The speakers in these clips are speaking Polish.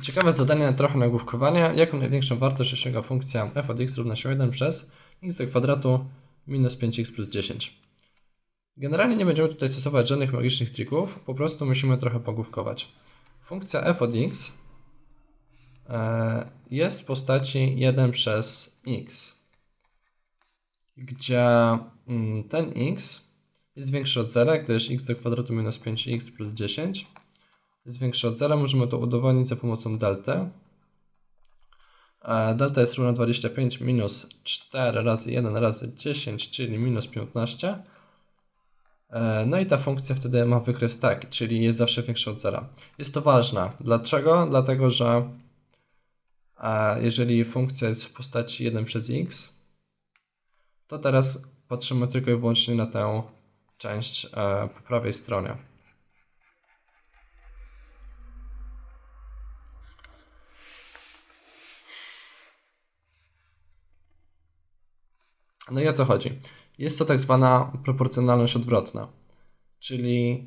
Ciekawe zadanie, trochę nagłówkowanie. Jaką największą wartość osiąga funkcja f od x równa się 1 przez x do kwadratu minus 5x plus 10? Generalnie nie będziemy tutaj stosować żadnych magicznych trików, po prostu musimy trochę pogłówkować. Funkcja f od x e, jest w postaci 1 przez x, gdzie mm, ten x jest większy od 0, gdyż x do kwadratu minus 5x plus 10 jest większy od 0. Możemy to udowodnić za pomocą delty. E, Delta jest równa 25 minus 4 razy 1 razy 10, czyli minus 15. E, No i ta funkcja wtedy ma wykres taki, czyli jest zawsze większa od 0. Jest to ważne. Dlaczego? Dlatego, że e, jeżeli funkcja jest w postaci 1 przez x, to teraz patrzymy tylko i wyłącznie na tę część po prawej stronie. No i o co chodzi? Jest to tak zwana proporcjonalność odwrotna, czyli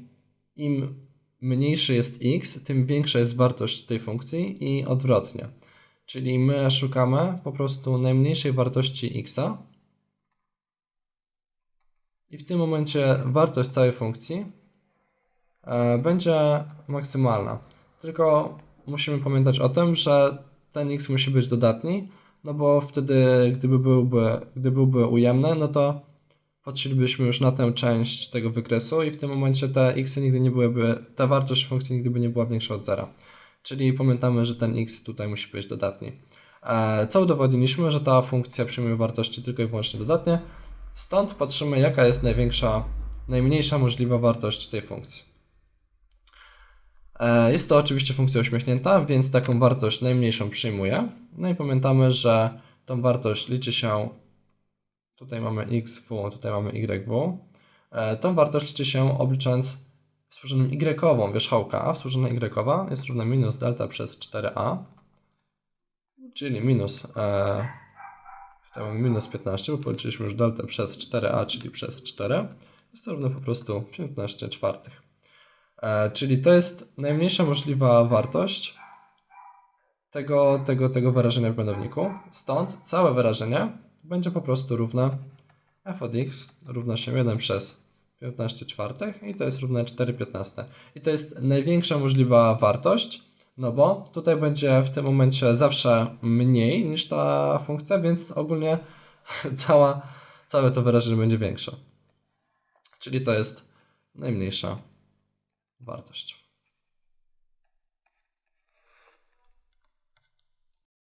im mniejszy jest x, tym większa jest wartość tej funkcji i odwrotnie. Czyli my szukamy po prostu najmniejszej wartości x i w tym momencie wartość całej funkcji e, będzie maksymalna. Tylko musimy pamiętać o tym, że ten x musi być dodatni, no bo wtedy, gdyby byłby, gdy byłby ujemny, no to patrzylibyśmy już na tę część tego wykresu i w tym momencie te x nigdy nie byłyby, ta wartość funkcji nigdy by nie była większa od zera. Czyli pamiętamy, że ten x tutaj musi być dodatni. E, Co udowodniliśmy, że ta funkcja przyjmuje wartości tylko i wyłącznie dodatnie. Stąd patrzymy, jaka jest największa, najmniejsza możliwa wartość tej funkcji. E, Jest to oczywiście funkcja uśmiechnięta, więc taką wartość najmniejszą przyjmuję. No i pamiętamy, że tą wartość liczy się, tutaj mamy xw, tutaj mamy yw. E, Tą wartość liczy się obliczając współrzędną y wierzchołka, a współrzędna y jest równa minus delta przez 4a, czyli minus, e, tutaj mamy minus 15, bo policzyliśmy już deltę przez 4a, czyli przez 4. Jest to równe po prostu 15 czwartych. E, czyli to jest najmniejsza możliwa wartość tego, tego, tego wyrażenia w mianowniku. Stąd całe wyrażenie będzie po prostu równe f od x równa się 1 przez 15 czwartych i to jest równe 4 15. I to jest największa możliwa wartość, no bo tutaj będzie w tym momencie zawsze mniej niż ta funkcja, więc ogólnie cała, całe to wyrażenie będzie większe. Czyli to jest najmniejsza wartość.